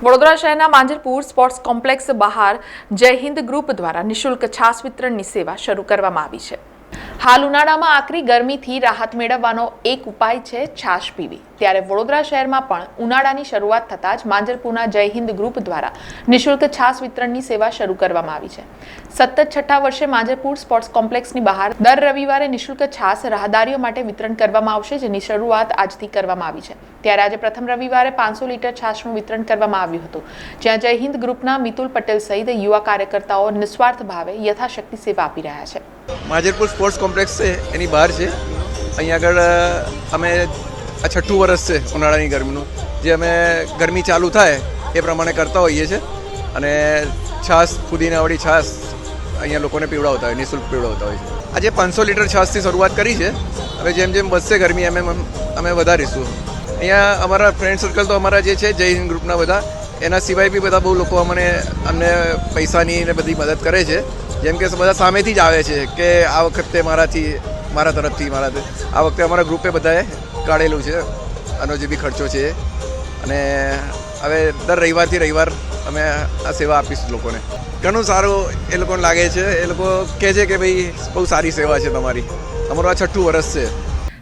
વડોદરા શહેરના Manjarpur sports complex બહાર જય હિન્દ ગ્રુપ દ્વારા નિઃશુલ્ક છાસ વિતરણની સેવા શરૂ કરવામાં આવી છે. હાલ ઉનાળામાં આકરી ગરમીથી રાહત મેળવવાનો એક ઉપાય છે છાશ પીવી. ત્યારે વડોદરા શહેરમાં પણ ઉનાળાની શરૂઆત થતાં જ માંજરપુરના જય હિન્દ ગ્રુપ દ્વારા નિઃશુલ્ક છાશ વિતરણની સેવા શરૂ કરવામાં આવી છે. સતત છઠ્ઠા વર્ષે માંજરપુર સ્પોર્ટ્સ કોમ્પ્લેક્સની બહાર દર રવિવારે નિઃશુલ્ક છાસ રાહદારીઓ માટે વિતરણ કરવામાં આવશે, જેની શરૂઆત આજથી કરવામાં આવી છે. ત્યારે આજે પ્રથમ રવિવારે પાંચસો લીટર છાશનું વિતરણ કરવામાં આવ્યું હતું. જ્યાં જય હિન્દ ગ્રુપના મિતુલ પટેલ સહિત યુવા કાર્યકર્તાઓ નિસ્વાર્થ ભાવે યથાશક્તિ સેવા આપી રહ્યા છે. માજરપુર સ્પોર્ટ્સ કોમ્પ્લેક્સ છે, એની બહાર છે. અહીંયા આગળ અમે આ છઠ્ઠું વર્ષ છે ઉનાળાની ગરમીનું. જે અમે ગરમી ચાલુ થાય એ પ્રમાણે કરતા હોઈએ છીએ અને છાશ ફુદીનાવાળી છાશ અહીંયા લોકોને પીવડાવતા હોય, નિઃશુલ્ક પીવડાવતા હોય છે. આજે પાંચસો લીટર છાશથી શરૂઆત કરી છે. હવે જેમ જેમ વધશે ગરમી, એમ અમે વધારીશું. અહીંયા અમારા ફ્રેન્ડ સર્કલ તો અમારા જે છે, જય હિન્દ ગ્રુપના બધા. એના સિવાય બી બધા બહુ લોકો અમને અમને પૈસાની ને બધી મદદ કરે છે. જેમ કે બધા સામેથી જ આવે છે કે આ વખતે મારાથી, મારા તરફથી મારા આ વખતે અમારા ગ્રુપે બધાએ કાઢેલું છે. આનો જે બી ખર્ચો છે. અને હવે દર રવિવારથી રવિવાર અમે આ સેવા આપીશું લોકોને. ઘણું સારું એ લોકોને લાગે છે. એ લોકો કહે છે કે ભાઈ બહુ સારી સેવા છે તમારી. અમારું આ છઠ્ઠું વર્ષ છે.